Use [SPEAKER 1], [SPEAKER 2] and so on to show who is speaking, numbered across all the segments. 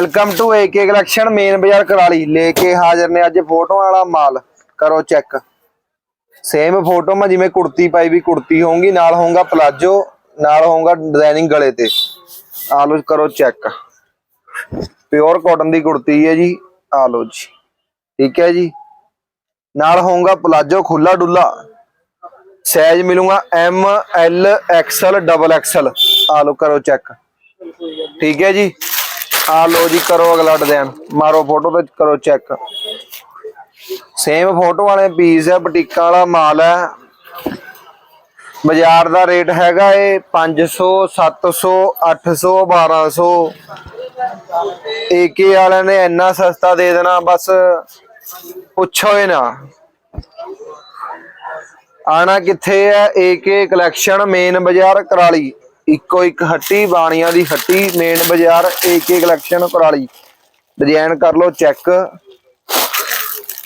[SPEAKER 1] Welcome to AK collection main ਬਾਜ਼ਾਰ ਕਰਾਲੀ ਲੈ ਕੇ ਹਾਜ਼ਰ ਨੇ ਅੱਜ ਫੋਟੋ ਵਾਲਾ ਮਾਲ। ਕਰੋ ਚੈੱਕ ਸੇਮ ਫੋਟੋ ਮੈਂ ਜਿਵੇਂ ਕੁੜਤੀ ਪਾਈ ਵੀ ਕੁੜਤੀ ਹੋਊਗੀ, ਨਾਲ ਹੋਊਗਾ ਪਲਾਜੋ ਨਾਲ ਹੋਊਗਾ ਡਿਜ਼ਾਈਨਿੰਗ ਗਲੇ ਤੇ। ਆ ਲੋ ਕਰੋ ਚੈੱਕ ਪਿਓਰ ਕਾਟਨ ਦੀ ਕੁੜਤੀ ਹੈ ਜੀ। ਆ ਲੋ ਜੀ। ਠੀਕ ਹੈ ਜੀ। ਨਾਲ ਹੋਊਗਾ ਪਲਾਜੋ ਖੁੱਲਾ ਡੁੱਲਾ ਸਾਈਜ਼ ਮਿਲੂਗਾ M L XL double XL ਆ ਲੋ ਕਰੋ ਚੈੱਕ ਠੀਕ ਹੈ ਜੀ। ਆ ਲੋ ਜੀ, ਕਰੋ ਅਗਲਾ ਡਿਜ਼ਾਈਨ ਮਾਰੋ ਫੋਟੋ ਤੇ ਕਰੋ ਚੈੱਕ ਸੇਮ ਫੋਟੋ ਵਾਲੇ ਪੀਸ ਹੈ ਬੁਟੀਕਾਂ ਵਾਲਾ ਮਾਲ ਹੈ ਬਾਜ਼ਾਰ ਦਾ ਰੇਟ ਹੈਗਾ ਏ 500 700 800 1200 ਏਕੇ ਵਾਲਿਆਂ ਨੇ ਇੰਨਾ ਸਸਤਾ ਦੇ ਦੇਣਾ, ਬਸ ਪੁੱਛੋ ਹੀ ਨਾ। ਆਣਾ ਕਿੱਥੇ ਹੈ ਏਕੇ ਕਲੈਕਸ਼ਨ ਮੇਨ ਬਾਜ਼ਾਰ, ਕਰਾਲੀ। ਇੱਕੋ ਇੱਕ ਹੱਟੀ, ਬਾਣੀਆਂ ਦੀ ਹੱਟੀ, ਮੇਨ ਬਾਜ਼ਾਰ ਏਕੇ ਕਲੈਕਸ਼ਨ ਕਰਾਲੀ। ਡਿਜ਼ਾਈਨ ਕਰ ਲਓ ਚੈੱਕ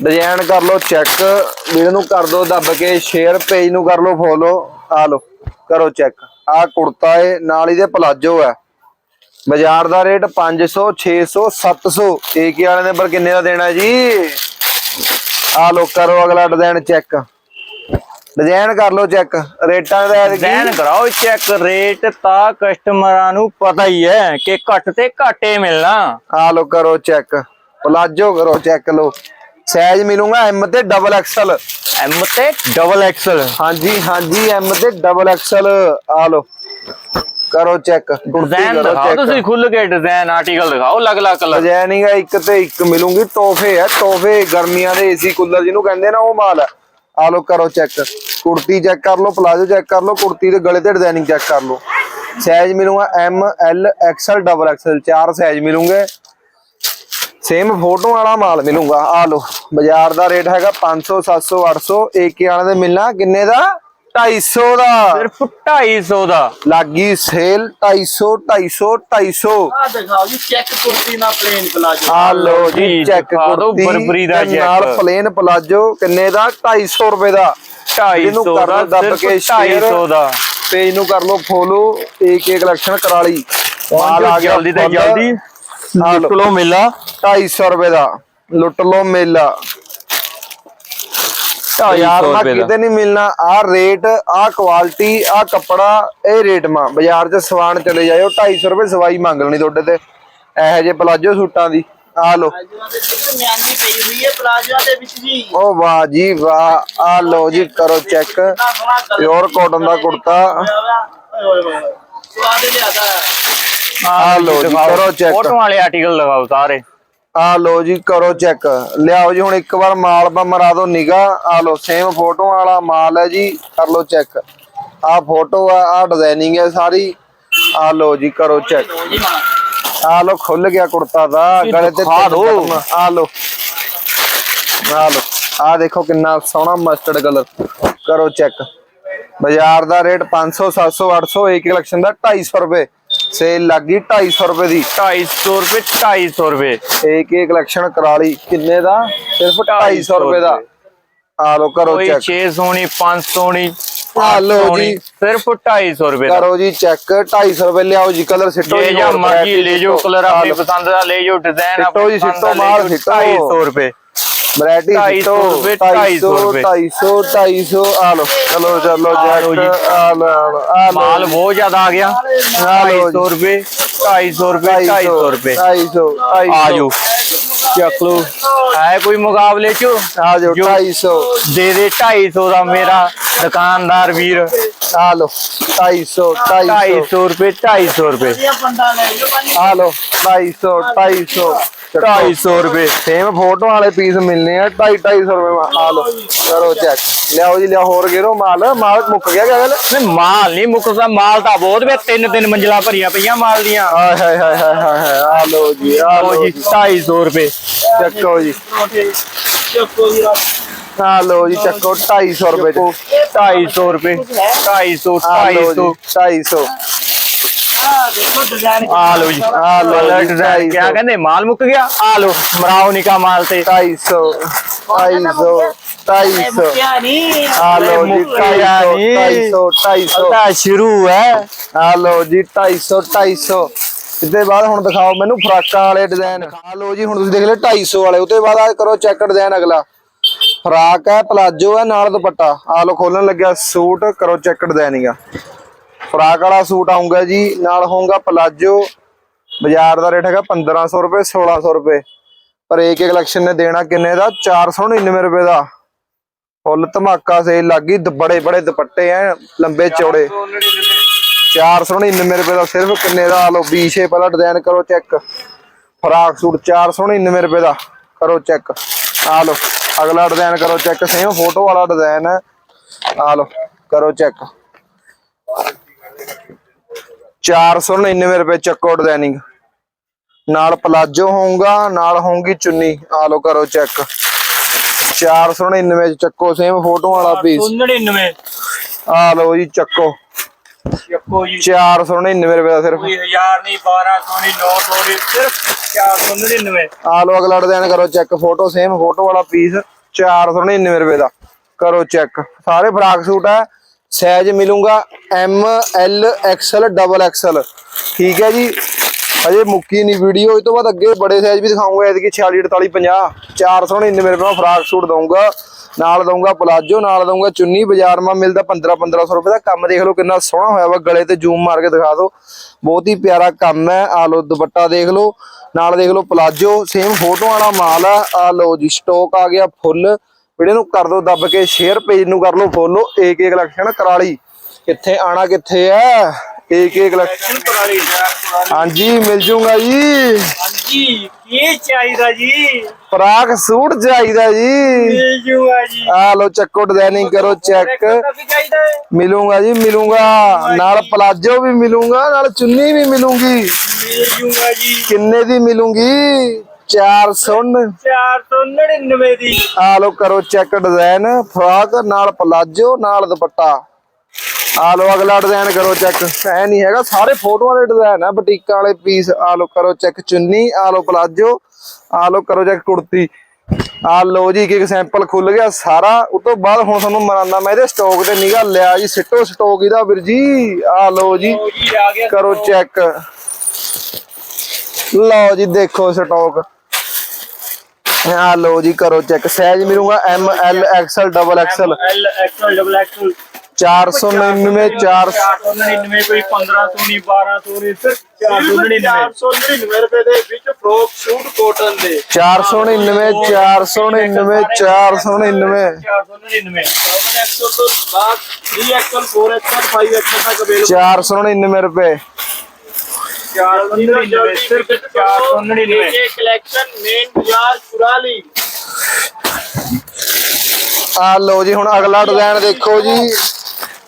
[SPEAKER 1] ਡਿਜ਼ਾਈਨ ਕਰ ਲਓ ਚੈੱਕ ਵੀਡੀਓ ਨੂੰ ਕਰ ਦਿਓ ਦੱਬ ਕੇ ਸ਼ੇਅਰ ਪੇਜ ਨੂੰ ਕਰ ਲਓ ਫੋਲੋ ਆ ਲਓ, ਕਰੋ ਚੈੱਕ ਆ ਕੁੜਤਾ ਏ, ਨਾਲ ਇਹਦੇ ਪਲਾਜੋ ਹੈ ਬਾਜ਼ਾਰ ਦਾ ਰੇਟ 500 600 700 ਏਕੇ ਵਾਲੇ ਨੇ ਪਰ ਕਿੰਨੇ ਦਾ ਦੇਣਾ ਜੀ? ਆ ਲੋ ਕਰੋ ਅਗਲਾ ਡਿਜ਼ਾਈਨ ਚੈੱਕ ਡਿਜ਼ਾਈਨ ਕਰ ਲਓ ਚੈੱਕ ਰੇਟਾਂ ਦਾ
[SPEAKER 2] ਡਿਜ਼ਾਈਨ ਕਰਾਓ ਚੈੱਕ ਰੇਟ ਤਾਂ ਕਸਟਮਰਾਂ ਨੂੰ ਪਤਾ ਹੀ ਹੈ ਕਿ ਘੱਟ ਤੇ ਘਾਟੇ ਮਿਲਣਾ।
[SPEAKER 1] ਆ ਲੋ ਕਰੋ ਚੈੱਕ ਪਲਾਜੋ ਕਰੋ ਚੈੱਕ ਲੋ ਸਾਈਜ਼ ਮਿਲੂਗਾ ਐਮ ਤੇ ਡਬਲ ਐਕਸਲ
[SPEAKER 2] ਐਮ ਤੇ ਡਬਲ ਐਕਸਲ
[SPEAKER 1] ਹਾਂਜੀ ਹਾਂਜੀ ਐਮ ਤੇ ਡਬਲ ਐਕਸਲ ਆ ਲੋ ਕਰੋ ਚੈੱਕ
[SPEAKER 2] ਡਿਜ਼ਾਈਨ ਦਿਖਾਓ ਤੁਸੀਂ ਖੁੱਲ ਕੇ ਡਿਜ਼ਾਈਨ ਆਰਟੀਕਲ ਦਿਖਾਓ ਅਲੱਗ-ਅਲੱਗ ਕਲਰ
[SPEAKER 1] ਡਿਜ਼ਾਈਨਿੰਗ ਹੈ ਇੱਕ ਤੇ ਇੱਕ ਮਿਲੂਗੀ ਤੋਹਫੇ ਹੈ ਤੋਹਫੇ ਗਰਮੀਆਂ ਦੇ ਏਸੀ ਕੂਲਰ ਜਿਹਨੂੰ ਕਹਿੰਦੇ ਨਾ ਉਹ ਮਾਲ ਹੈ ਆ ਲੋ ਕਰੋ ਚੈੱਕ ਕੁੜਤੀ ਚੈੱਕ ਕਰ ਲਓ, ਪਲਾਜੋ ਚੈੱਕ ਕਰ ਲਓ, ਕੁੜਤੀ ਦੇ ਗਲੇ ਤੇ ਡਿਜ਼ਾਈਨਿੰਗ ਚੈੱਕ ਕਰ ਲਓ। ਸਾਈਜ਼ ਮਿਲੂਗਾ M L XL double XL ਚਾਰ ਸਾਈਜ਼ ਮਿਲੂਗੇ। ਸੇਮ ਫੋਟੋ ਵਾਲਾ ਮਾਲ ਮਿਲੂਗਾ। ਆ ਲੋ ਬਾਜ਼ਾਰ ਦਾ ਰੇਟ ਹੈਗਾ 500 700 800 ਏਕੇ ਵਾਲੇ ਦੇ ਮਿਲਣਾ। ਕਿੰਨੇ ਦਾ? 250 ਦਾ।
[SPEAKER 2] ਸਿਰਫ 250 ਦਾ।
[SPEAKER 1] ਲੱਗੀ ਸੇਲ 250 250 250
[SPEAKER 3] ਆ ਦਿਖਾਓ ਜੀ ਚੈੱਕ ਕੁਰਤੀ ਨਾਲ ਪਲੇਨ ਪਲਾਜੋ
[SPEAKER 1] ਆ ਲੋ ਜੀ ਚੈੱਕ ਕੁੜਤੀ
[SPEAKER 2] ਬਰਬਰੀ ਦਾ
[SPEAKER 1] ਤੇ ਨਾਲ। ਪਲੇਨ ਪਲਾਜੋ ਕਿੰਨੇ ਦਾ? 250 ਰੁਪਏ ਦਾ।
[SPEAKER 2] 250
[SPEAKER 1] ਇਹਨੂੰ ਕਰ
[SPEAKER 2] ਦਾ
[SPEAKER 1] ਦੱਬ
[SPEAKER 2] ਸਿਰਫ
[SPEAKER 1] ਕੇ
[SPEAKER 2] 250 ਦਾ।
[SPEAKER 1] ਪੇਜ ਨੂੰ ਕਰ ਲਓ ਫੋਲੋ ਏਕ ਏਕ ਕਲੈਕਸ਼ਨ ਕਰਾਲੀ ਮਾਲ ਆ ਗਿਆ
[SPEAKER 2] ਜਲਦੀ ਤੇ। ਜਲਦੀ। ਲੁੱਟ ਲਓ ਮੇਲਾ।
[SPEAKER 1] 250 ਰੁਪਏ ਦਾ। ਲੁੱਟ ਲਓ ਮੇਲਾ। ਯਾਰ
[SPEAKER 2] 250
[SPEAKER 1] ਮਾ
[SPEAKER 2] ਰੁਪਏ ਦਾ।
[SPEAKER 1] ਕਿਤੇ ਨਹੀਂ ਮਿਲਣਾ। ਆ ਰੇਟ ਆ ਕੁਆਲਿਟੀ ਆ ਕੱਪੜਾ ਇਹ ਰੇਟ ਮਾ ਬਾਜ਼ਾਰ 'ਚ ਸਵਾਨ ਚਲੇ ਜਾਇਓ। 250 ਰੁਪਏ ਸਵਾਈ ਮੰਗ ਲੈਣੀ ਤੁਹਾਡੇ ਤੇ। ਇਹੋ ਜਿਹੇ ਪਲਾਜੋ ਸੂਟਾਂ ਦੀ। ਆ ਲੋ
[SPEAKER 3] ਪਲਾਜੋ ਦੇ ਵਿੱਚ ਮਿਆਨੀ ਪਈ ਹੋਈ ਹੈ ਪਲਾਜੋ ਦੇ ਵਿੱਚ ਜੀ।
[SPEAKER 1] ਓ ਵਾਹ ਜੀ ਵਾਹ। ਆ ਲੋ ਜੀ ਕਰੋ ਚੈੱਕ ਪਿਓਰ ਕਾਟਨ ਦਾ ਕੁੜਤਾ। ਆ ਲੋ ਜੀ ਕਰੋ ਚੈੱਕ
[SPEAKER 2] ਫੋਟੋ ਵਾਲੇ ਆਰਟੀਕਲ ਲਗਾਓ ਸਾਰੇ।
[SPEAKER 1] ਆ ਲੋ ਜੀ ਕਰੋ ਚੈੱਕ ਲਿਆਓ ਜੀ ਹੁਣ ਇੱਕ ਵਾਰ ਮਾਲ ਪਾ ਮਰਾ ਦੋ ਨਿਗਾ ਆ ਲੋ ਸੇਮ ਫੋਟੋ ਵਾਲਾ ਮਾਲ ਹੈ ਜੀ ਕਰ ਲੋ ਚੈੱਕ ਆ ਫੋਟੋ ਆ ਆ ਡਿਜ਼ਾਈਨਿੰਗ ਹੈ ਸਾਰੀ। ਆ ਲੋ ਜੀ ਕਰੋ ਚੈੱਕ ਆ ਲੋ ਖੁੱਲ ਗਿਆ ਕੁੜਤਾ ਦਾ ਗਲੇ ਤੇ ਆ ਲੋ ਆ ਲੋ ਆ ਦੇਖੋ ਕਿੰਨਾ ਸੋਹਣਾ ਮਸਟਰਡ ਕਲਰ ਕਰੋ ਚੈੱਕ ਬਾਜ਼ਾਰ ਦਾ ਰੇਟ 500 700 800 ਇੱਕ ਕਲੈਕਸ਼ਨ ਦਾ 250 ਰੁਪਏ। ਸੇਲ ਲੱਗੀ 250 ਰੁਪਏ ਦੀ।
[SPEAKER 2] 250 ਰੁਪਏ 250 ਰੁਪਏ।
[SPEAKER 1] ਏਕ ਏਕ ਕਲੈਕਸ਼ਨ ਕਰਾਲੀ ਕਿੰਨੇ ਦਾ? ਸਿਰਫ 250 ਰੁਪਏ ਦਾ। ਆ ਲੋ ਕਰੋ
[SPEAKER 2] ਕੋਈ
[SPEAKER 1] ਚੈੱਕ
[SPEAKER 2] 6 ਸੋਣੀ 5 ਸੋਣੀ
[SPEAKER 1] ਆ
[SPEAKER 2] ਸੋਣੀ,
[SPEAKER 1] ਜੀ।
[SPEAKER 2] ਸਿਰਫ 250 ਰੁਪਏ ਦਾ।
[SPEAKER 1] ਕਰੋ ਜੀ ਚੈੱਕ 250 ਰੁਪਏ ਲਿਆਓ ਜੀ ਕਲਰ ਸਿੱਟੋ
[SPEAKER 2] ਜੇ
[SPEAKER 1] ਜੀ
[SPEAKER 2] ਮਰਜ਼ੀ ਲੈ ਜਾਓ ਕਲਰ ਆਪਣੀ। ਪਸੰਦ ਦਾ ਲੈ ਜਾਓ ਡਿਜ਼ਾਈਨ
[SPEAKER 1] ਸਿੱਟੋ ਜੀ, ਸਿੱਟੋ ਮਾਲ ਸਿੱਟੋ।
[SPEAKER 2] 250 ਰੁਪਏ।
[SPEAKER 1] ਵੈਰਾਈਟੀ
[SPEAKER 2] 250
[SPEAKER 1] ਸਿੱਟੋ
[SPEAKER 2] ਰੁਪਏ,
[SPEAKER 1] 250
[SPEAKER 2] ਰੁਪਏ।
[SPEAKER 1] 250 250 ਆ ਲੋ ਚਲੋ ਚਲੋ
[SPEAKER 2] ਆ ਲਓ ਜੀ।
[SPEAKER 1] ਜੈਕ ਆ ਲੋ ਆ ਲੋ
[SPEAKER 2] ਮਾਲ ਬਹੁਤ ਜ਼ਿਆਦਾ ਆ ਗਿਆ।
[SPEAKER 1] ਆ ਲਓ
[SPEAKER 2] 250 ਰੁਪਏ 250 ਰੁਪਏ 250 ਰੁਪਏ।
[SPEAKER 1] 250
[SPEAKER 2] ਆ ਜਾਓ ਚੱਕ ਲਓ। ਹੈ ਕੋਈ ਮੁਕਾਬਲੇ ਚ?
[SPEAKER 1] ਆ
[SPEAKER 2] ਜੋ
[SPEAKER 1] 250
[SPEAKER 2] ਦੇ ਦੇ 250 ਦਾ ਮੇਰਾ ਦੁਕਾਨਦਾਰ ਵੀਰ।
[SPEAKER 1] ਆ ਲੋ 250 250
[SPEAKER 2] 250 ਰੁਪਏ 250 ਰੁਪਏ।
[SPEAKER 3] ਲੈ ਜੋ
[SPEAKER 1] ਆ ਲੋ 250 250
[SPEAKER 2] 250 ਰੁਪਏ।
[SPEAKER 1] ਸੇਮ ਫੋਟੋ ਵਾਲੇ ਪੀਸ ਮਿਲਨੇ ਆ 2.5 250 ਰੁਪਏ ਆ ਲੋ ਕਰੋ ਚੈੱਕ ਲਿਆਓ ਜੀ ਲਿਆਓ ਹੋਰ ਗੇਰੋ ਮਾਲ। ਮਾਲ ਮੁੱਕ ਗਿਆ ਕਿਆ ਗੱਲ?
[SPEAKER 2] ਨਹੀਂ ਮਾਲ ਨਹੀਂ ਮੁੱਕਦਾ ਮਾਲ ਤਾਂ ਬਹੁਤ ਵੇ ਤਿੰਨ ਤਿੰਨ ਮੰਜ਼ਲਾ ਭਰੀਆਂ ਪਈਆਂ ਮਾਲ ਦੀਆਂ।
[SPEAKER 1] ਹਾਏ ਹਾਏ ਹਾਏ ਹਾਏ ਆ ਲੋ ਜੀ ਆ ਲੋ
[SPEAKER 2] ਜੀ 250 ਰੁਪਏ।
[SPEAKER 1] ਚੱਕੋ ਜੀ।
[SPEAKER 3] ਚੱਕੋ
[SPEAKER 1] ਆ ਲੋ ਜੀ ਚੱਕੋ 250 ਰੁਪਏ ਚ।
[SPEAKER 2] 250 ਰੁਪਏ 250
[SPEAKER 1] ਆ ਲੋ ਜੀ
[SPEAKER 2] 250
[SPEAKER 1] 250
[SPEAKER 3] ਆ ਦੇਖੋ ਡਿਜ਼ਾਈਨ
[SPEAKER 2] ਆ ਲੋ ਜੀ।
[SPEAKER 1] ਆ ਲਓ
[SPEAKER 2] ਕਲਰ
[SPEAKER 1] ਜੀ,
[SPEAKER 2] ਡਿਜ਼ਾਈਨ ਕਿਆ
[SPEAKER 1] 250
[SPEAKER 2] ਕਹਿੰਦੇ ਮਾਲ ਮੁੱਕ ਗਿਆ? ਆ ਲੋ ਮਰਾਓ ਨਿਕਾ ਮਾਲ ਤੇ।
[SPEAKER 1] 250 250 250
[SPEAKER 3] ਮੁੱਕਿਆ ਨਹੀਂ।
[SPEAKER 1] ਆ ਲੋ ਜੀ
[SPEAKER 2] ਮੁੱਕਿਆ
[SPEAKER 1] 250
[SPEAKER 2] ਨੀ।
[SPEAKER 1] 250 250
[SPEAKER 2] ਤਾਂ ਸ਼ੁਰੂ ਹੈ।
[SPEAKER 1] ਆ ਲੋ ਜੀ 250 250 ਇਤੇ ਬਾਅਦ ਹੁਣ ਦਿਖਾਓ ਮੈਨੂੰ ਫਰਾਕਾਂ ਵਾਲੇ ਡਿਜ਼ਾਈਨ ਆ ਲਓ ਜੀ ਹੁਣ ਤੁਸੀਂ ਦੇਖ ਲਿਓ 250 ਵਾਲੇ। ਉਤੇ ਬਾਅਦ ਆ ਕਰੋ ਚੈੱਕ ਡਿਜ਼ਾਈਨ ਅਗਲਾ। ਫਰਾਕ ਹੈ ਪਲਾਜੋ ਹੈ ਨਾਲ ਦੁਪੱਟਾ। ਆ ਲਓ ਖੋਲਣ ਲੱਗਿਆ ਸੂਟ। ਕਰੋ ਚੈੱਕ ਡਿਜ਼ਾਈਨਿੰਗ ਆ। ਫਰਾਕ ਵਾਲਾ ਸੂਟ ਆਉਂਗਾ ਜੀ, ਨਾਲ ਹੋਊਗਾ ਪਲਾਜੋ ਬਾਜ਼ਾਰ ਦਾ ਰੇਟ ਹੈਗਾ 1500 ਰੁਪਏ 1600 ਰੁਪਏ। ਪਰ ਇੱਕ ਕਲੈਕਸ਼ਨ ਨੇ ਦੇਣਾ ਕਿੰਨੇ ਦਾ? 499 ਰੁਪਏ ਦਾ। ਫੁੱਲ ਧਮਾਕਾ ਸੇਲ ਲੱਗੀ ਬੜੇ ਬੜੇ ਦੁਪੱਟੇ ਐ, ਲੰਬੇ ਚੌੜੇ। 499 ਰੁਪਏ ਦਾ ਸਿਰਫ ਕਿੰਨੇ ਦਾ? ਆ ਲਓ ਸ਼ੇਪ ਵਾਲਾ ਡਿਜ਼ਾਈਨ ਕਰੋ ਚੈੱਕ ਫਰਾਕ ਸੂਟ 499 ਰੁਪਏ ਦਾ। ਕਰੋ ਚੈੱਕ ਆ ਲੋ ਅਗਲਾ ਡਿਜ਼ਾਈਨ ਕਰੋ ਚੈੱਕ ਸੇਮ ਫੋਟੋ ਵਾਲਾ ਡਿਜ਼ਾਈਨ ਹੈ ਆ ਲਓ, ਕਰੋ ਚੈੱਕ 499 ਰੁਪਏ ਚੱਕੋ ਡਿਜ਼ਾਈਨਿੰਗ ਨਾਲ ਪਲਾਜੋ ਹੋਊਗਾ ਨਾਲ ਹੋਊਗੀ ਚੁੰਨੀ। ਆ ਲਓ ਕਰੋ ਚੈੱਕ 499 ਚ ਚੱਕੋ ਸੇਮ ਫੋਟੋ ਵਾਲਾ ਪੀਸ
[SPEAKER 2] 99
[SPEAKER 1] ਆ ਲਓ ਜੀ ਚੱਕੋ।
[SPEAKER 2] ਚੱਕੋ ਜੀ।
[SPEAKER 1] 499 ਰੁਪਏ ਦਾ ਸਿਰਫ।
[SPEAKER 2] ਕੋਈ 1000 ਨਹੀਂ 1200 ਨਹੀਂ 900 ਨਹੀਂ ਸਿਰਫ 499
[SPEAKER 1] ਆ ਲਓ ਅਗਲਾ ਡਿਜ਼ਾਈਨ ਕਰੋ ਚੈੱਕ ਫੋਟੋ ਸੇਮ ਫੋਟੋ ਵਾਲਾ ਪੀਸ 499 ਰੁਪਏ ਦਾ। ਕਰੋ ਚੈੱਕ ਸਾਰੇ ਫਰਾਕ ਸੂਟ ਹੈ। ਸਾਈਜ਼ ਮਿਲੂਗਾ M L XL double XL ਠੀਕ ਹੈ ਜੀ? ਅਜੇ ਮੁੱਕੀ ਨਹੀਂ ਵੀਡੀਓ ਇਸ ਤੋਂ ਬਾਅਦ ਅੱਗੇ ਬੜੇ ਸਾਈਜ਼ ਵੀ ਦਿਖਾਉਂਗਾ, ਐਤਕੀ 46 48 50 499 ਰੁਪਏ ਦਾ ਫਰਾਕ ਸੂਟ ਦਊਂਗਾ, ਨਾਲ ਦਊਂਗਾ ਪਲਾਜੋ ਨਾਲ ਦਊਂਗਾ ਚੁੰਨੀ ਬਾਜ਼ਾਰ, ਮਾ ਮਿਲਦਾ 15 1500 ਰੁਪਏ ਦਾ। ਕੰਮ ਦੇਖ ਲਓ ਕਿੰਨਾ ਸੋਹਣਾ ਹੋਇਆ ਵਾ, ਗਲੇ ਤੇ ਜ਼ੂਮ ਮਾਰ ਕੇ ਦਿਖਾ ਦਿਓ। ਬਹੁਤ ਹੀ ਪਿਆਰਾ ਕੰਮ ਹੈ ਆ ਲਓ ਦੁਪੱਟਾ ਦੇਖ ਲਓ, ਨਾਲ ਦੇਖ ਲਓ ਪਲਾਜੋ ਸੇਮ ਫੋਟੋ ਵਾਲਾ ਮਾਲ ਆ। ਆ ਲਓ ਜੀ ਸਟਾਕ ਆ ਗਿਆ ਫੁੱਲ ਵੀਡੀਓ ਨੂੰ ਕਰ ਦਿਓ ਦੱਬ ਕੇ ਸ਼ੇਅਰ ਪੇਜ ਨੂੰ ਕਰ ਲਓ ਫੋਲੋ ਏਕ ਕਲੈਕਸ਼ਨ ਕਰਾਲੀ। ਕਿੱਥੇ ਆਣਾ ਕਿੱਥੇ ਆ? ਏਕ ਕਲੈਕਸ਼ਨ
[SPEAKER 2] ਪੁਰਾਣੀ
[SPEAKER 1] ਹਾਂਜੀ ਮਿਲ ਜੂਗਾ ਜੀ।
[SPEAKER 2] ਹਾਂਜੀ ਕੀ ਚਾਹੀਦਾ ਜੀ?
[SPEAKER 1] ਫਰਾਕ ਸੂਟ ਚਾਹੀਦਾ ਜੀ।
[SPEAKER 2] ਮਿਲ ਜੂਗਾ ਜੀ।
[SPEAKER 1] ਆ ਲਓ ਚੱਕੋ ਡਿਜ਼ਾਈਨਿੰਗ ਕਰੋ ਚੈੱਕ ਮਿਲੂਗਾ ਜੀ ਮਿਲੂਗਾ। ਨਾਲ ਪਲਾਜੋ ਵੀ ਮਿਲੂਗਾ ਨਾਲ ਚੁੰਨੀ ਵੀ ਮਿਲੂਗੀ।
[SPEAKER 2] ਮਿਲ ਜੂਗਾ ਜੀ।
[SPEAKER 1] ਕਿੰਨੇ ਦੀ ਮਿਲੂਗੀ? 400
[SPEAKER 2] 499 ਦੀ।
[SPEAKER 1] ਆ ਲਓ ਕਰੋ ਚੈੱਕ ਡਿਜ਼ਾਈਨ ਫਰਾਕ ਨਾਲ ਪਲਾਜੋ ਨਾਲ ਦੁਪੱਟਾ। ਆ ਲਓ ਅਗਲਾ ਡਿਜ਼ਾਈਨ ਕਰੋ ਚੈੱਕ। ਐ ਨਹੀਂ ਹੈਗਾ ਸਾਰੇ ਫੋਟੋ ਵਾਲੇ ਡਿਜ਼ਾਈਨ ਆ ਬੁਟੀਕਾਂ ਵਾਲੇ ਪੀਸ। ਆ ਲਓ ਕਰੋ ਚੈੱਕ ਚੁੰਨੀ ਆ ਲਓ ਪਲਾਜੋ ਆ ਲਓ ਕਰੋ ਚੈੱਕ ਕੁੜਤੀ। ਆ ਲਓ ਜੀ ਇੱਕ ਇੱਕ ਸੈਂਪਲ ਖੁੱਲ ਗਿਆ ਸਾਰਾ। ਉਸ ਤੋਂ ਬਾਅਦ ਹੁਣ ਤੁਹਾਨੂੰ ਮਰਾਂਦਾ ਮੈਂ ਇਹਦੇ ਸਟਾਕ ਤੇ ਨਿਗਾ ਲਿਆ ਜੀ ਸਿੱਟੋ ਸਟਾਕ ਇਹਦਾ ਵੀਰ ਜੀ। ਆ ਲਓ ਜੀ ਕਰੋ ਚੈੱਕ। ਲਓ ਜੀ ਦੇਖੋ ਸਟਾਕ ਆ ਲਓ ਜੀ ਕਰੋ ਚੈੱਕ ਸਾਈਜ਼ ਮਿਲੂਗਾ M L XL double XL
[SPEAKER 2] L XL double XL
[SPEAKER 1] 499 4
[SPEAKER 2] 499 ਕੋਈ 1500 ਨਹੀਂ 1200 ਨਹੀਂ ਸਿਰਫ 499
[SPEAKER 3] 499 ਰੁਪਏ ਦੇ ਵਿੱਚ ਫਰੋਕ ਸੂਟ ਕੋਟਨ ਦੇ
[SPEAKER 1] 499 499 499
[SPEAKER 2] 499
[SPEAKER 3] 7 ਐਕਸਲ ਤੋਂ ਬਾਅਦ 3 ਐਕਸਲ 4 ਐਕਸਲ 5 ਐਕਸਲ ਤੱਕ ਅਵੇਲੇਬਲ
[SPEAKER 1] 499 ਰੁਪਏ
[SPEAKER 2] 499 ਸਿਰਫ 499
[SPEAKER 3] ਇਹ ਕਲੈਕਸ਼ਨ ਮੇਨ ਬਾਜ਼ਾਰ ਕੁਰਾਲੀ
[SPEAKER 1] ਆ ਲਓ ਜੀ ਹੁਣ ਅਗਲਾ ਡਿਜ਼ਾਈਨ ਦੇਖੋ ਜੀ।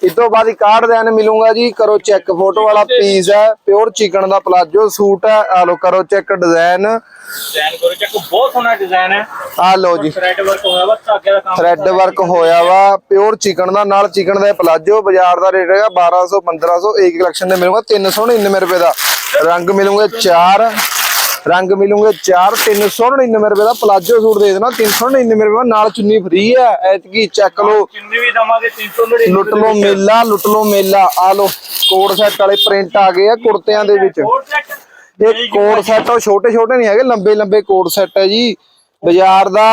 [SPEAKER 1] ਇਸ ਤੋਂ ਬਾਅਦ ਇੱਕ ਆਹ ਡਿਜ਼ਾਈਨ ਮਿਲੂਗਾ ਜੀ ਕਰੋ ਚੈੱਕ ਫੋਟੋ ਵਾਲਾ ਪੀਸ ਹੈ ਪਿਓਰ ਚਿਕਨ ਦਾ ਪਲਾਜੋ ਸੂਟ ਹੈ। ਆ ਲਓ ਕਰੋ ਚੈੱਕ ਡਿਜ਼ਾਈਨ
[SPEAKER 2] ਡਿਜ਼ਾਈਨ ਕਰੋ ਚੱਕ ਬਹੁਤ ਸੋਹਣਾ ਡਿਜ਼ਾਈਨ ਹੈ।
[SPEAKER 1] ਆ ਲਓ ਜੀ।
[SPEAKER 2] ਥ੍ਰੈਡ ਵਰਕ ਹੋਇਆ ਵਾ ਧਾਗੇ ਦਾ ਕੰਮ
[SPEAKER 1] ਥ੍ਰੈਡ ਵਰਕ ਹੋਇਆ ਵਾ ਪਿਓਰ ਚਿਕਨ ਦਾ ਨਾਲ ਚਿਕਨ ਦਾ ਪਲਾਜੋ ਬਾਜ਼ਾਰ ਦਾ ਰੇਟ ਹੈਗਾ 1200 1500 ਇੱਕ ਕਲੈਕਸ਼ਨ ਦੇ ਮਿਲੂਗਾ 399 ਰੁਪਏ ਦਾ। ਰੰਗ ਮਿਲੂਗੇ 4 ਰੰਗ ਮਿਲੂਗੇ 4 399 ਰੁਪਏ ਦਾ ਪਲਾਜੋ ਸੂਟ ਦੇ ਦੇਣਾ 399 ਰੁਪਏ ਨਾਲ ਚੁੰਨੀ ਫ੍ਰੀ ਹੈ ਐਤਕੀ ਚੱਕ ਲਓ।
[SPEAKER 2] ਕਿੰਨੀ ਵੀ ਦਵਾਂਗੇ 399
[SPEAKER 1] ਲੁੱਟ ਲਓ ਮੇਲਾ ਲੁੱਟ ਲਓ ਮੇਲਾ। ਆ ਲਓ ਕੋਡ ਸੈੱਟ ਵਾਲੇ ਪ੍ਰਿੰਟ ਆ ਗਏ ਆ ਕੁੜਤਿਆਂ ਦੇ ਵਿੱਚ। ਇਹ ਕੋਡ ਸੈੱਟ ਉਹ ਛੋਟੇ ਛੋਟੇ ਨਹੀਂ ਹੈਗੇ ਲੰਬੇ ਲੰਬੇ ਕੋਡ ਸੈੱਟ ਹੈ ਜੀ। ਬਾਜ਼ਾਰ ਦਾ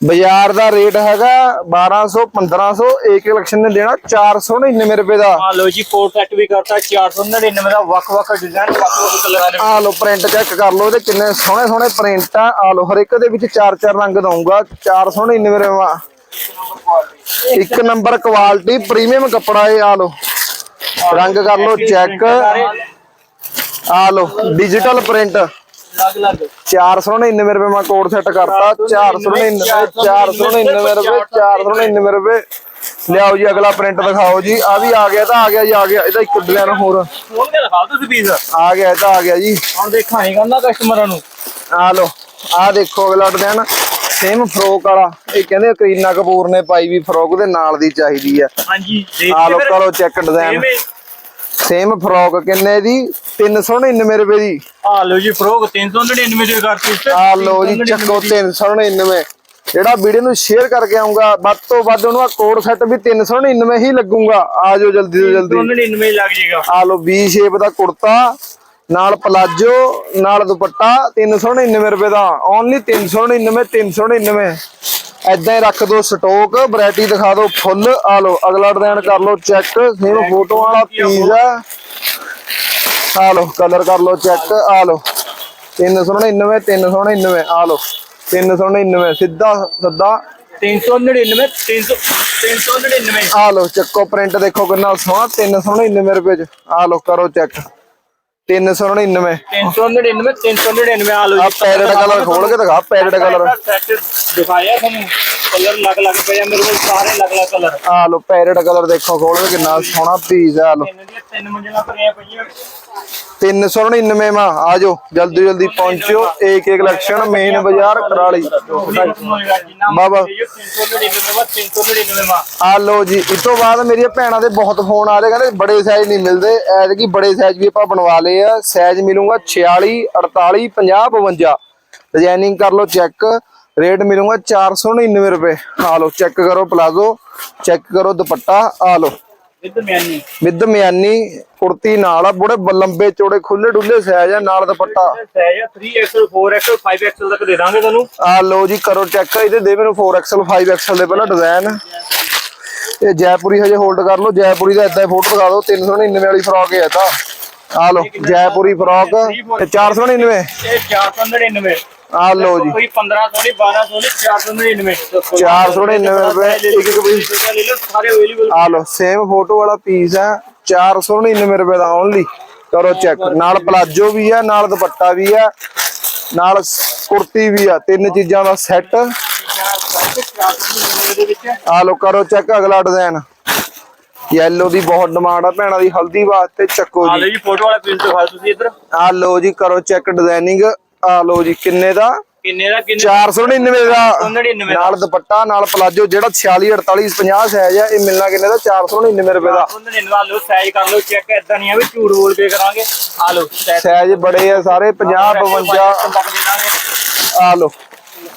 [SPEAKER 1] ਬਾਜ਼ਾਰ ਦਾ ਰੇਟ ਹੈਗਾ 1200 1500 ਇੱਕ ਕਲੈਕਸ਼ਨ ਨੇ ਦੇਣਾ 499 ਰੁਪਏ ਦਾ।
[SPEAKER 2] ਆ ਲਓ ਜੀ ਕੋਟ ਸੈੱਟ ਵੀ ਕਰਤਾ 499 ਦਾ ਵੱਖ ਵੱਖ ਡਿਜ਼ਾਈਨ ਵੱਖ ਵੱਖ ਕਲਰਾਂ ਦੇ।
[SPEAKER 1] ਆ ਲਓ ਪ੍ਰਿੰਟ ਚੈੱਕ ਕਰ ਲਓ ਇਹਦੇ ਕਿੰਨੇ ਸੋਹਣੇ ਸੋਹਣੇ ਪ੍ਰਿੰਟ ਆ। ਆ ਲਓ ਹਰ ਇੱਕ ਦੇ ਵਿੱਚ ਚਾਰ ਚਾਰ ਰੰਗ ਦਊਂਗਾ 499 ਰੁਪਏ ਦਾ। ਇੱਕ ਨੰਬਰ ਕੁਆਲਿਟੀ ਪ੍ਰੀਮੀਅਮ ਕੱਪੜਾ ਇਹ ਆ ਲਓ। ਰੰਗ ਕਰ ਲਓ ਚੈੱਕ ਆ ਲਓ ਡਿਜੀਟਲ ਪ੍ਰਿੰਟ
[SPEAKER 2] ਅਲੱਗ ਅਲੱਗ
[SPEAKER 1] 499 ਰੁਪਏ ਮੈਂ ਕੋਡ ਸੈੱਟ ਕਰਤਾ। 499 499 ਰੁਪਏ 499 ਰੁਪਏ। ਲਿਆਓ ਜੀ ਅਗਲਾ ਪ੍ਰਿੰਟ ਦਿਖਾਓ ਜੀ। ਆ ਵੀ ਆ ਗਿਆ ਤਾਂ ਆ ਗਿਆ ਜੀ ਆ ਗਿਆ। ਇਹਦਾ ਇੱਕ ਡਿਜ਼ਾਈਨ ਹੋਰ।
[SPEAKER 2] ਹੁਣ ਕੇ ਦਿਖਾ ਤੁਸੀਂ ਪੀਸ
[SPEAKER 1] ਆ ਗਿਆ ਤਾਂ ਆ ਗਿਆ ਜੀ।
[SPEAKER 2] ਹੁਣ ਦੇਖਾਂ ਨਹੀਂ ਕਰਨਾ ਕਸਟਮਰਾਂ ਨੂੰ।
[SPEAKER 1] ਆ ਲਓ ਆ ਦੇਖੋ ਅਗਲਾ ਡਿਜ਼ਾਈਨ ਸੇਮ ਫਰੋਕ ਵਾਲਾ। ਇਹ ਕਹਿੰਦੇ ਕਰੀਨਾ ਕਪੂਰ ਨੇ ਪਾਈ ਵੀ ਫਰੋਕ ਦੇ ਨਾਲ ਦੀ ਚਾਹੀਦੀ ਆ।
[SPEAKER 2] ਹਾਂਜੀ
[SPEAKER 1] ਆ
[SPEAKER 2] ਫਿਰ
[SPEAKER 1] ਕਰੋ ਚੈੱਕ ਡਿਜ਼ਾਈਨ ਸੇਮ ਫਰੋਕ ਕਿੰਨੇ ਦੀ? 399 ਰੁਪਏ ਦੀ।
[SPEAKER 2] ਆ ਲਓ ਜੀ ਫਰੋਕ 399 ਦੇ ਕਰਤੀ
[SPEAKER 1] ਆ ਲਓ ਜੀ ਚੱਕੋ 399 ਜਿਹੜਾ ਵੀਡੀਓ ਨੂੰ ਸ਼ੇਅਰ ਕਰਕੇ ਆਉਂਗਾ ਵੱਧ ਤੋਂ ਵੱਧ ਉਹਨੂੰ ਆ ਕੋਡ ਸੈੱਟ ਵੀ 399 ਹੀ ਲੱਗੂਗਾ। ਆ ਜਾਓ ਜਲਦੀ ਤੋਂ ਜਲਦੀ।
[SPEAKER 2] 399 ਲੱਗ ਜਾਏਗਾ
[SPEAKER 1] ਆ ਲੋ V ਸ਼ੇਪ ਦਾ ਕੁੜਤਾ ਨਾਲ ਪਲਾਜੋ ਨਾਲ ਦੁਪੱਟਾ 399 ਰੁਪਏ ਦਾ। ਓਨਲੀ 399 399 ਐਦਾਂ ਹੀ ਰੱਖ ਦੋ ਸਟਾਕ ਵੈਰਾਈਟੀ ਦਿਖਾ ਦਿਓ ਫੁੱਲ ਆ ਲੋ ਅਗਲਾ ਡਿਜ਼ਾਈਨ ਕਰ ਲਓ ਚੈੱਕ ਸੇਮ ਫੋਟੋ ਵਾਲਾ ਪੀਸ ਆ ਆ ਲੋ ਕਲਰ ਕਰ ਲਓ ਚੈੱਕ ਆ ਲੋ 399 399 ਆ ਲੋ 399 ਸਿੱਧਾ ਸੱਦਾ।
[SPEAKER 2] 399 300 399
[SPEAKER 1] ਆ ਲੋ ਚੱਕੋ ਪ੍ਰਿੰਟ ਦੇਖੋ ਕਿੰਨਾ ਸੋਹਣਾ 399 ਰੁਪਏ ਚ। ਆ ਲੋ ਕਰੋ ਚੈੱਕ 399
[SPEAKER 2] 399 399 ਆ ਲਓ
[SPEAKER 1] ਆ ਪੈਰਟ ਕਲਰ ਖੋਲ ਕੇ ਦਿਖਾ ਪੈਰਟ ਕਲਰ
[SPEAKER 2] ਦਿਖਾਇਆ ਤੁਹਾਨੂੰ। ਕਲਰ ਲੱਗ ਲੱਗ ਪਏ ਆ ਮੇਰੇ ਕੋਲ ਸਾਰੇ ਅਲੱਗ ਅਲੱਗ ਕਲਰ
[SPEAKER 1] ਆ। ਲੋ ਪੈਰਟ ਕਲਰ ਦੇਖੋ ਖੋਲ ਕੇ ਕਿੰਨਾ ਸੋਹਣਾ ਪੀਸ ਆ ਲੋ
[SPEAKER 2] ਤਿੰਨ ਦੀਆਂ ਤਿੰਨ ਮੰਜ਼ਿਲਾਂ ਭਰੀਆਂ ਪਈਆਂ।
[SPEAKER 1] 399 ਮਾ ਆ ਜਾਓ ਜਲਦੀ ਜਲਦੀ ਪਹੁੰਚਿਓ ਏਕ ਏਕ ਕਲੈਕਸ਼ਨ ਮੇਨ ਬਾਜ਼ਾਰ ਕਰਾਲੀ ਬਾਬਾ।
[SPEAKER 2] 399 ਵਾ 399 ਵਾ
[SPEAKER 1] ਆ ਲੋ ਜੀ ਇਸ ਤੋਂ ਬਾਅਦ ਮੇਰੀਆਂ ਭੈਣਾਂ ਦੇ ਬਹੁਤ ਫੋਨ ਆ ਰਹੇ ਕਹਿੰਦੇ ਬੜੇ ਸਾਈਜ਼ ਨਹੀਂ ਮਿਲਦੇ ਐਤਕੀ ਬੜੇ ਸਾਈਜ਼ ਵੀ ਆਪਾਂ ਬਣਵਾ ਲਏ ਆ। ਸਾਈਜ਼ ਮਿਲੂਗਾ 46 48 50 52 ਡਿਜ਼ਾਈਨਿੰਗ ਕਰ ਲਓ ਚੈੱਕ ਰੇਟ ਮਿਲੂਗਾ 499 ਰੁਪਏ। ਆ ਲੋ ਚੈੱਕ ਕਰੋ ਪਲਾਜ਼ੋ ਚੈੱਕ ਕਰੋ ਦੁਪੱਟਾ ਆ ਲੋ
[SPEAKER 2] ਵਿਦ ਮਿਆਨੀ।
[SPEAKER 1] ਕੁੜਤੀ ਨਾਲ ਆ ਬੜੇ ਲੰਬੇ ਚੌੜੇ ਖੁੱਲੇ ਡੁੱਲੇ ਸਾਈਜ਼ ਆ ਨਾਲ ਦੁਪੱਟਾ।
[SPEAKER 2] ਸਾਈਜ਼ 3XL 4XL 5XL ਤੱਕ ਦੇ ਦਾਂਗੇ ਤੁਹਾਨੂੰ।
[SPEAKER 1] ਆ ਲੋ ਜੀ ਕਰੋ ਚੈੱਕ ਇਹਦੇ ਦੇ ਮੈਨੂੰ 4XL 5XL ਦੇ ਪਹਿਲਾਂ ਡਿਜ਼ਾਈਨ ਇਹ ਜੈਪੁਰੀ ਹਜੇ ਹੋਲਡ ਕਰ ਲਓ ਜੈਪੁਰੀ ਦਾ ਇਦਾਂ ਫੋਟੋ ਦਿਖਾ ਦਿਓ 399 ਵਾਲੀ ਫਰਾਕ ਹੈ ਤਾਂ ਆ ਲੋ ਜੈਪੁਰੀ ਫਰਾਕ ਤੇ 499
[SPEAKER 2] ਇਹ 499
[SPEAKER 1] ਆ ਲੋ ਜੀ।
[SPEAKER 2] ਕੋਈ 1500 ਨਹੀਂ 1200 ਨਹੀਂ 499 ਦੱਸੋ
[SPEAKER 1] 499 ਰੁਪਏ। ਇੱਕ ਇੱਕ ਪੀਸ
[SPEAKER 2] ਲੈ ਲਓ ਸਾਰੇ ਅਵੇਲੇਬਲ
[SPEAKER 1] ਆ ਲੋ ਸੇਮ ਫੋਟੋ ਵਾਲਾ ਪੀਸ ਹੈ 499 ਰੁਪਏ ਦਾ ਓਨਲੀ ਕਰੋ ਚੈੱਕ ਨਾਲ ਪਲਾਜੋ ਵੀ ਆ ਨਾਲ ਦੁਪੱਟਾ ਵੀ ਆ ਨਾਲ ਕੁੜਤੀ ਵੀ ਆ। ਤਿੰਨ ਚੀਜ਼ਾਂ ਦਾ ਸੈੱਟ
[SPEAKER 2] 499 ਦੇ ਵਿੱਚ
[SPEAKER 1] ਆ ਲੋ ਕਰੋ ਚੈੱਕ ਅਗਲਾ ਡਿਜ਼ਾਈਨ ਯੈਲੋ ਦੀ ਬਹੁਤ ਡਿਮਾਂਡ ਆ ਭੈਣਾਂ ਦੀ ਹਲਦੀ ਵਾਸਤੇ ਚੱਕੋ
[SPEAKER 2] ਆ
[SPEAKER 1] ਜੀ।
[SPEAKER 2] ਲਓ ਜੀ ਫੋਟੋ ਵਾਲਾ ਪੀਸ ਦਿਖਾਓ ਤੁਸੀਂ ਇੱਧਰ।
[SPEAKER 1] ਆ ਲੋ ਜੀ ਕਰੋ ਚੈੱਕ ਡਿਜ਼ਾਈਨਿੰਗ ਆ ਲੋ ਜੀ ਕਿੰਨੇ ਦਾ?
[SPEAKER 2] ਕਿੰਨੇ ਦਾ ਕਿੰਨੇ
[SPEAKER 1] 499 ਦਾ।
[SPEAKER 2] 499 ਦਾ।
[SPEAKER 1] ਨਾਲ ਦੁਪੱਟਾ ਨਾਲ ਪਲਾਜੋ ਜਿਹੜਾ 46 48 50 ਸਾਈਜ਼ ਆ ਇਹ ਮਿਲਣਾ ਕਿੰਨੇ ਦਾ? 499 ਰੁਪਏ ਦਾ।
[SPEAKER 2] 499 ਲਓ ਸਾਈਜ਼ ਕਰ ਲਓ ਚੈੱਕ ਇਦਾਂ ਨਹੀਂ ਆ ਵੀ ਝੂਠ ਬੋਲ ਕੇ ਕਰਾਂਗੇ। ਆ ਲਓ ਸਾਈਜ਼
[SPEAKER 1] ਬੜੇ ਆ ਸਾਰੇ 50 52
[SPEAKER 2] ਤੱਕ ਦੇ ਦਾਂਗੇ।
[SPEAKER 1] ਆ ਲੋ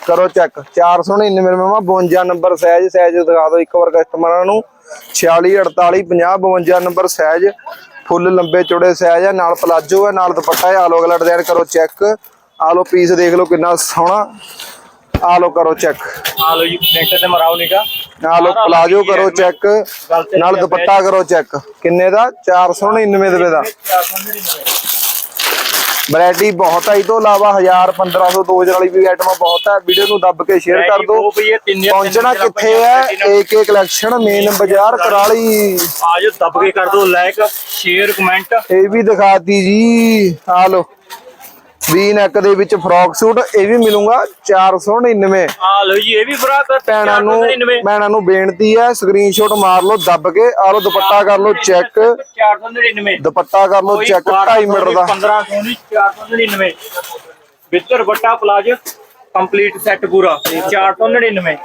[SPEAKER 1] ਕਰੋ ਚੈੱਕ 499 ਮਮਾ 52 ਨੰਬਰ ਸਾਈਜ਼ ਸਾਈਜ਼ ਦਿਖਾ ਦਿਓ ਇੱਕ ਵਾਰ ਕਸਟਮਰਾਂ ਨੂੰ। 46 48 50 52 ਨੰਬਰ ਸਾਈਜ਼ ਫੁੱਲ ਲੰਬੇ ਚੌੜੇ ਸਾਈਜ਼ ਆ ਨਾਲ ਪਲਾਜੋ ਹੈ ਨਾਲ ਦੁਪੱਟਾ ਹੈ ਆ ਲੋ ਅਗਲਾ ਡਿਜ਼ਾਈਨ ਕਰੋ ਚੈੱਕ ਆ ਲੋ ਪੀਸ ਦੇਖ ਲਓ ਕਿੰਨਾ ਸੋਹਣਾ। ਆ ਲੋ ਕਰੋ ਚੈੱਕ
[SPEAKER 2] ਆ ਲਓ ਜੀ ਪ੍ਰਿੰਟ ਤੇ ਮਰਾਓ ਨਿਕਾ
[SPEAKER 1] ਆ ਲੋ ਪਲਾਜੋ ਕਰੋ ਚੈੱਕ ਨਾਲ ਦੁਪੱਟਾ ਕਰੋ ਚੈੱਕ ਕਿੰਨੇ ਦਾ? 499 ਰੁਪਏ ਦਾ।
[SPEAKER 2] 499
[SPEAKER 1] ਵੈਰਾਈਟੀ ਬਹੁਤ ਹੈ ਇਹ ਤੋਂ ਇਲਾਵਾ 1000 1500 2000 ਵਾਲੀ ਵੀ ਆਈਟਮਾਂ ਬਹੁਤ ਹੈ ਵੀਡੀਓ ਨੂੰ ਦੱਬ ਕੇ ਸ਼ੇਅਰ ਕਰ ਦਿਓ। ਪਹੁੰਚਣਾ ਕਿੱਥੇ ਹੈ? ਏਕ ਕਲੈਕਸ਼ਨ ਮੇਨ ਬਾਜ਼ਾਰ ਕਰਾਲੀ।
[SPEAKER 2] ਆ ਜੋ ਦੱਬ ਕੇ ਕਰ ਦਿਓ ਲਾਈਕ ਸ਼ੇਅਰ ਕਮੈਂਟ
[SPEAKER 1] ਇਹ ਵੀ ਦਿਖਾਤੀ ਜੀ। ਆ ਲੋ ਵੀ ਨੈਕ ਦੇ ਵਿੱਚ ਫਰੋਕ ਸੂਟ ਇਹ ਵੀ ਮਿਲੂਗਾ 499
[SPEAKER 2] ਆ ਲਓ ਜੀ ਇਹ ਵੀ ਫਰਾਕ
[SPEAKER 1] ਭੈਣਾਂ ਨੂੰ
[SPEAKER 2] 499
[SPEAKER 1] ਭੈਣਾਂ ਨੂੰ ਬੇਨਤੀ ਹੈ ਸਕਰੀਨਸ਼ਾਟ ਮਾਰ ਲਓ ਦੱਬ ਕੇ ਆ ਲੋ ਦੁਪੱਟਾ ਕਰ ਲਓ ਚੈੱਕ
[SPEAKER 2] 499
[SPEAKER 1] ਦੁਪੱਟਾ ਕਰ ਲਓ ਚੈੱਕ 2.5 ਮੀਟਰ ਦਾ।
[SPEAKER 2] 1500 ਨਹੀਂ 499 ਵਿੱਚ ਦੁਪੱਟਾ ਪਲਾਜੋ ਕੰਪਲੀਟ ਸੈੱਟ ਪੂਰਾ 499